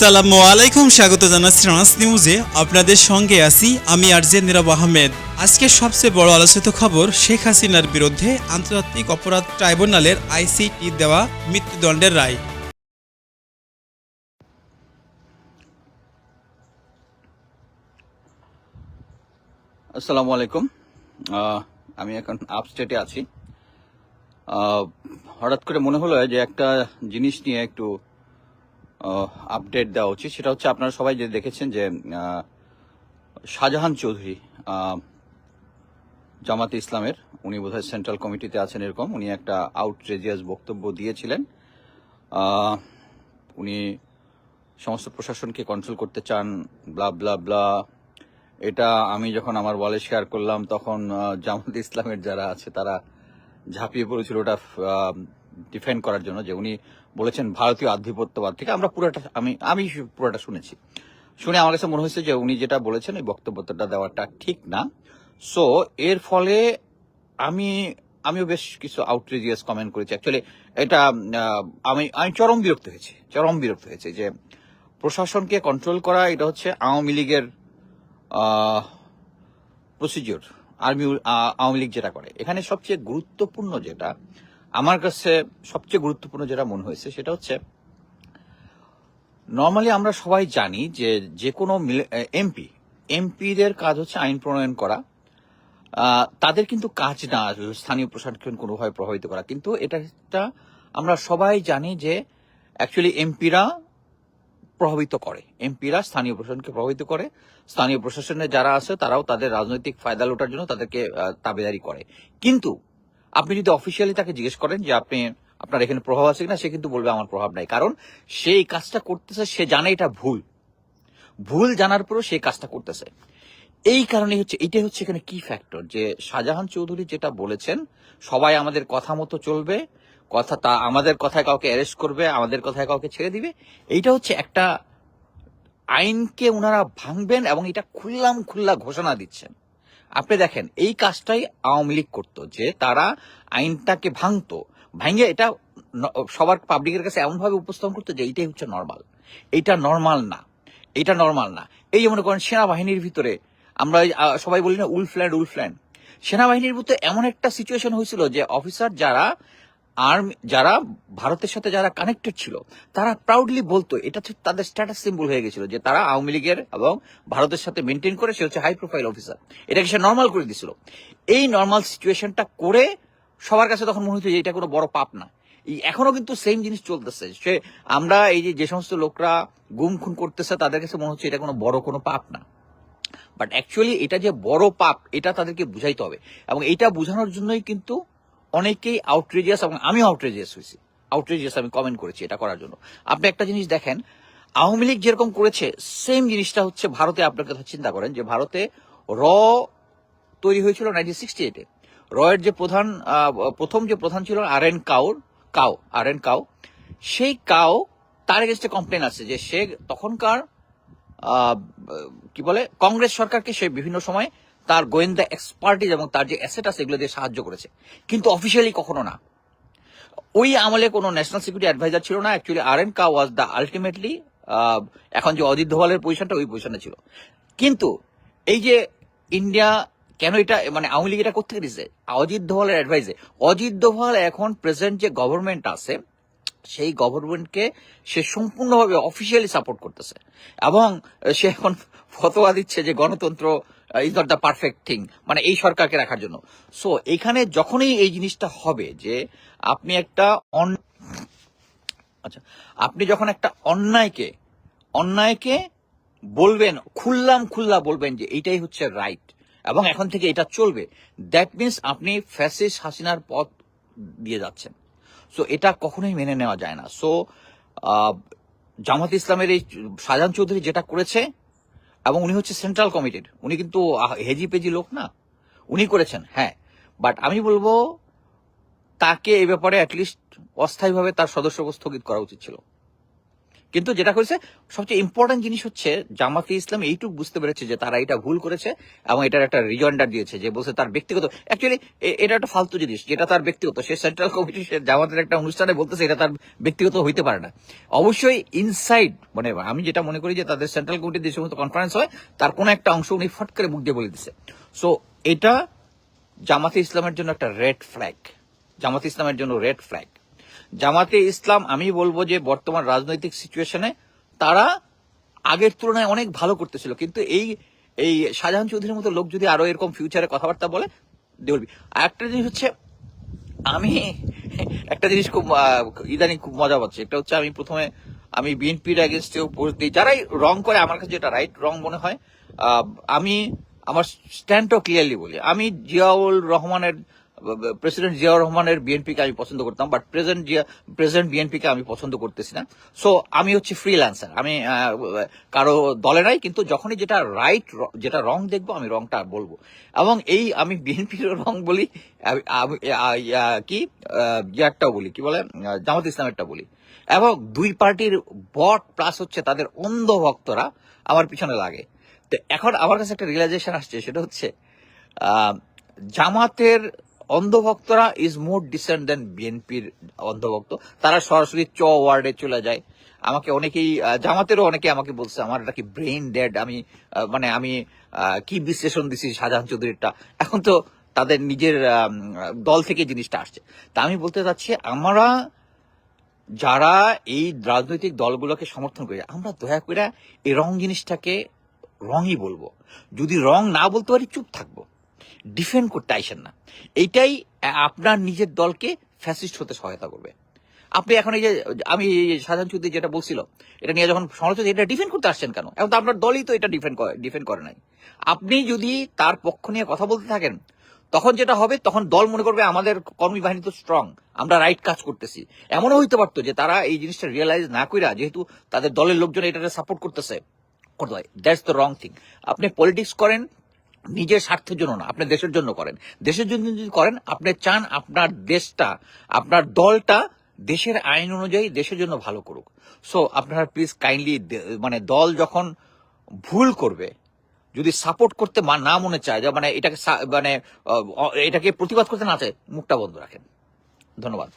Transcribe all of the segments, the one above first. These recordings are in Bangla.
আসসালামু আলাইকুম, স্বাগত জানাচ্ছি রানাস নিউজে। আপনাদের সঙ্গে আছি আমি আরজে নীরব আহমেদ। আজকে সবচেয়ে বড় আলোচিত খবর, শেখ হাসিনার বিরুদ্ধে আন্তর্জাতিক অপরাধ ট্রাইব্যুনালের আইসিটি দেওয়া মৃত্যুদণ্ডের রায়। আসসালামু আলাইকুম। আমি এখন আপস্টেটে আছি। হঠাৎ করে মনে হলো যে একটা জিনিস নিয়ে একটু আপডেট দেওয়া উচিত। সেটা হচ্ছে আপনারা সবাই যে দেখেছেন যে শাহজাহান চৌধুরী জামাতে ইসলামের, উনি বোধহয় সেন্ট্রাল কমিটিতে আছেন এরকম। উনি একটা আউটরেজিয়াস বক্তব্য দিয়েছিলেন। উনি সমস্ত প্রশাসনকে কন্ট্রোল করতে চান ব্লা ব্লা ব্লা এটা আমি যখন আমার ওয়ালে শেয়ার করলাম, তখন জামাত ইসলামের যারা আছে, তারা ঝাঁপিয়ে পড়েছিল। ওটা ডিফেন্ড করার জন্য যে উনি বলেছেন ভারতীয় আধিপত্যবাদ থেকে আমরা পুরোটা, আমি আমি পুরোটা শুনেছি। শুনে আমার কাছে মনে হয়েছে যে উনি যেটা বলেছেন, এই বক্তব্যটা দেওয়াটা ঠিক না। সো এর ফলে আমি, আমিও বেশ কিছু আউটরিজিয়াস কমেন্ট করেছি। অ্যাকচুয়ালি এটা আমি আমি চরম বিরক্ত হয়েছি, চরম বিরক্ত হয়েছে যে প্রশাসনকে কন্ট্রোল করা, এটা হচ্ছে আওয়ামী লীগের প্রসিডিওর আর্মি আওয়ামী লীগ যেটা করে। এখানে সবচেয়ে গুরুত্বপূর্ণ যেটা আমার কাছে সবচেয়ে গুরুত্বপূর্ণ যেটা মনে হয়েছে, সেটা হচ্ছে নর্মালি আমরা সবাই জানি যে যে কোনো এমপি, এমপিদের কাজ হচ্ছে আইন প্রণয়ন করা। তাদের কিন্তু কাজ না, স্থানীয় প্রশাসন কোনোভাবে প্রভাবিত করা। কিন্তু এটা একটা, আমরা সবাই জানি যে অ্যাকচুয়ালি এমপিরা প্রভাবিত করে। এমপিরা স্থানীয় প্রশাসনকে প্রভাবিত করে। স্থানীয় প্রশাসনে যারা আছে, তারাও তাদের রাজনৈতিক ফায়দা লোটার জন্য তাদেরকে তাবেদারি করে। কিন্তু আপনি যদি অফিসিয়ালি তাকে জিজ্ঞেস করেন যে আপনি, আপনার এখানে প্রভাব আছে কিনা, সে কিন্তু বলবে আমার প্রভাব নাই। কারণ সে এই কাজটা করতেছে, সে জানে এটা ভুল। ভুল জানার পরেও সে কাজটা করতেছে। এই কারণে হচ্ছে, এটাই হচ্ছে এখানে কি ফ্যাক্টর যে শাহজাহান চৌধুরী যেটা বলেছেন, সবাই আমাদের কথা মতো চলবে, কথা তা, আমাদের কথায় কাউকে অ্যারেস্ট করবে, আমাদের কথায় কাউকে ছেড়ে দিবে। এইটা হচ্ছে একটা আইনকে ওনারা ভাঙবেন এবং এটা খুললাম খুল্লা ঘোষণা দিচ্ছেন। আপনি দেখেন, এই কাজটাই আওয়ামী লীগ করতো, যে তারা আইনটাকে ভাঙতো ভাঙে এটা সবার পাবলিকের কাছে এমনভাবে উপস্থাপন করতো যে এইটাই হচ্ছে নর্মাল এইটা নর্মাল না এটা নর্মাল না। এই মনে করেন সেনাবাহিনীর ভিতরে, আমরা সবাই বলি না উলফল্যান্ড উলফল্যান্ড। সেনাবাহিনীর ভিতরে এমন একটা সিচুয়েশন হয়েছিল যে অফিসার যারা আর্মি যারা ভারতের সাথে যারা কানেক্টেড ছিল, তারা প্রাউডলি বলতো, এটা হচ্ছে তাদের স্ট্যাটাস সিম্বল হয়ে গেছিল যে তারা আওয়ামী লীগের এবং ভারতের সাথে মেনটেন করে সে হচ্ছে হাই প্রোফাইল অফিসার এটাকে সে নর্মাল করে দিছিল। এই নর্মাল সিচুয়েশনটা করে সবার কাছে তখন মনে হতো যে এটা কোনো বড় পাপ না। এখনও কিন্তু সেম জিনিস চলতেছে। সে আমরা এই যে যে সমস্ত লোকরা গুম খুন করতেছে, তাদের কাছে মনে হচ্ছে এটা কোনো বড় কোনো পাপ না। বাট অ্যাকচুয়ালি এটা যে বড় পাপ, এটা তাদেরকে বুঝাইতে হবে। এবং এটা বোঝানোর জন্যই কিন্তু অনেকেই আউটরেজিয়াস এবং আমিও আউটরেজিয়াস হয়েছি। আউটরেজিয়াস আমি কমেন্ট করেছি এটা করার জন্য। আপনি একটা জিনিস দেখেন, আওয়ামী লীগ যেরকম করেছে সেম জিনিসটা হচ্ছে ভারতে আপনার কথা চিন্তা করেন যে ভারতে র তৈরি হয়েছিল নাইনটিন সিক্সটি এইটে রয়ের যে প্রধান প্রথম যে প্রধান ছিল আর এন কাউর, কাউ আর এন কাউ, সেই কাউ তার এগেস্টে কমপ্লেন আছে যে সে তখনকার কি বলে, কংগ্রেস সরকারকে সে বিভিন্ন সময় তার গোয়েন্দা এক্সপার্টিজ এবং তার যে অ্যাসেট আছে এগুলো দিয়ে সাহায্য করেছে। কিন্তু অফিসিয়ালি কখনো না। ওই আমলে কোনো ন্যাশনাল সিকিউরিটি অ্যাডভাইজার ছিল না। অ্যাকচুয়ালি আর এন কা ওয়াজ দ্য আলটিমেটলি এখন যে অজিত ধোয়ালের পজিশনটা ওই পজিশনে ছিল। কিন্তু এই যে ইন্ডিয়া কেন এটা মানে আওয়ামী লীগ এটা কোথেকে দিচ্ছে অজিত দোভালের অ্যাডভাইসে অজিত দোভাল এখন প্রেজেন্ট যে গভর্নমেন্ট আছে, সেই গভর্নমেন্টকে সে সম্পূর্ণভাবে অফিসিয়ালি সাপোর্ট করতেছে। এবং সে এখন ফতোয়া দিচ্ছে যে গণতন্ত্র is not the perfect thing মানে এই সরকারকে রাখার জন্য। সো এখানে যখনই এই জিনিসটা হবে যে আপনি একটা আচ্ছা আপনি যখন একটা অন্যায়কে অন্যায়কে বলবেন, খুললাম খুল্লা বলবেন যে এইটাই হচ্ছে রাইট এবং এখন থেকে এটা চলবে দ্যাট মিন্স আপনি ফ্যাসিস হাসিনার পথ দিয়ে যাচ্ছেন। সো এটা কখনোই মেনে নেওয়া যায় না। সো জামাত ইসলামের এই শাহজাহান চৌধুরী যেটা করেছে এবং উনি হচ্ছে সেন্ট্রাল কমিটির উনি কিন্তু হেজি পেজি লোক না। উনি করেছেন হ্যাঁ। বাট আমি বলব, তাকে এ ব্যাপারে অ্যাটলিস্ট অস্থায়ীভাবে তার সদস্যকে স্থগিত করা উচিত ছিল। কিন্তু যেটা করেছে সবচেয়ে ইম্পর্টেন্ট জিনিস হচ্ছে, জামাতে ইসলাম এইটুকু বুঝতে পেরেছে যে তারা এটা ভুল করেছে এবং এটার একটা রিজয়েন্ডার দিয়েছে যে বলছে তার ব্যক্তিগত অ্যাকচুয়ালি এটা একটা ফালতু জিনিস, যেটা তার ব্যক্তিগত। সে সেন্ট্রাল কমিটি সে জামাতের একটা অনুষ্ঠানে বলতেছে এটা তার ব্যক্তিগত হইতে পারে না। অবশ্যই ইনসাইড মানে আমি যেটা মনে করি যে তাদের সেন্ট্রাল কমিটির যে সমস্ত কনফারেন্স হয়, তার কোনো একটা অংশ উনি ফট করে মুখ দিয়ে বলে দিচ্ছে সো এটা জামাতে ইসলামের জন্য একটা রেড ফ্ল্যাগ জামাতে ইসলামের জন্য রেড ফ্ল্যাগ জামাতে ইসলাম, আমি বলব যে বর্তমান রাজনৈতিক সিচুয়েশনে তারা আগের তুলনায় অনেক ভালো করতেছিল। কিন্তু এই এই শাহজাহান চৌধুরীর মতো লোক যদি আরও এরকম ফিউচারে কথাবার্তা বলে দেখবি আর একটা জিনিস হচ্ছে, আমি একটা জিনিস খুব ইদানিং খুব মজা পাচ্ছি। একটা হচ্ছে আমি প্রথমে, আমি বিএনপির এগেনস্টেও পোস্ট দিই। যারাই রং করে, আমার কাছে যেটা রাইট রং মনে হয় আমি আমার স্ট্যান্ডটাও ক্লিয়ারলি বলি। আমি জিয়াউল রহমানের প্রেসিডেন্ট জিয়াউর রহমানের বিএনপিকে আমি পছন্দ করতাম বাট প্রেসিডেন্ট জিয়া প্রেসিডেন্ট বিএনপিকে আমি পছন্দ করতেছি না। সো আমি হচ্ছে ফ্রিল্যান্সার আমি কারও দলে নাই, কিন্তু যখনই যেটা রাইট যেটা রং দেখব, আমি রংটা বলব। এবং এই আমি বিএনপির রং বলি কি ইয়ারটাও বলি, কি বলে জামাত ইসলামেরটা বলি। এবং দুই পার্টির বট প্লাস হচ্ছে তাদের অন্ধ ভক্তরা আমার পিছনে লাগে। তো এখন আমার কাছে একটা রিয়েলাইজেশন আসছে, সেটা হচ্ছে জামাতের অন্ধভক্তরা ইজ মোর ডিসেন্ট দেন বিএনপির অন্ধভক্ত। তারা সরাসরি চ ওয়ার্ডে চলে যায়। আমাকে অনেকেই জামাতেরও অনেকে আমাকে বলছে, আমার এটা কি ব্রেইন ডেড আমি মানে আমি কি বিশ্লেষণ দিছি শাহজাহান চৌধুরীরটা? এখন তো তাদের নিজের দল থেকে জিনিসটা আসছে। তা আমি বলতে চাচ্ছি, আমরা যারা এই রাজনৈতিক দলগুলোকে সমর্থন করি, আমরা দয়া করে এই রং জিনিসটাকে রংই বলব। যদি রং না বলতে পারি, চুপ থাকব। ডিফেন্ড করতে আইসেন না। এইটাই আপনার নিজের দলকে ফ্যাসিস্ট হতে সহায়তা করবে। আপনি এখন এই যে, আমি সাধারণ চৌধুরী যেটা বলছিল, এটা নিয়ে যখন সমালোচনা, এটা ডিফেন্ড করতে আসছেন কেন? এখন তো আপনার দলই তো এটা ডিফেন্ড ডিফেন্ড করে নাই। আপনি যদি তার পক্ষ নিয়ে কথা বলতে থাকেন, তখন যেটা হবে, তখন দল মনে করবে আমাদের কর্মী বাহিনী তো স্ট্রং আমরা রাইট কাজ করতেছি। এমনও হইতে পারতো যে তারা এই জিনিসটা রিয়েলাইজ না কইরা, যেহেতু তাদের দলের লোকজন এটাকে সাপোর্ট করতেছে। করতে হয়। দ্যাটস দ্য রং থিং আপনি পলিটিক্স করেন নিজের স্বার্থের জন্য না আপনি দেশের জন্য করেন। দেশের জন্য যদি করেন, আপনি চান আপনার দেশটা, আপনার দলটা দেশের আইন অনুযায়ী দেশের জন্য ভালো করুক। সো আপনারা প্লিজ কাইন্ডলি মানে দল যখন ভুল করবে, যদি সাপোর্ট করতে না মনে চায় মানে এটাকে মানে এটাকে প্রতিবাদ করতে না চায়, মুখটা বন্ধ রাখেন। ধন্যবাদ।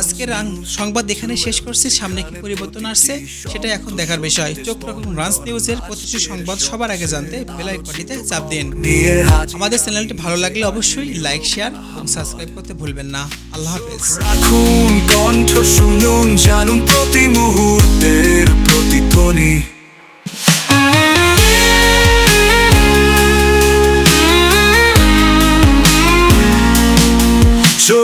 আজকের সংবাদ এখানে শেষ করছি। সামনে কি পরিবর্তন আসছে সেটা এখন দেখার বিষয়। চোখ রাখুন রান্স নিউজের প্রতিটি সংবাদ সবার আগে জানতে বেল আইকনটিতে চাপ দিন। আমাদের চ্যানেলটি ভালো লাগলে অবশ্যই লাইক শেয়ার এবং সাবস্ক্রাইব করতে ভুলবেন না। আল্লাহ হাফেজ। রাখুন কণ্ঠ শুনুন জানুন প্রতি মুহূর্তের প্রতিধ্বনি।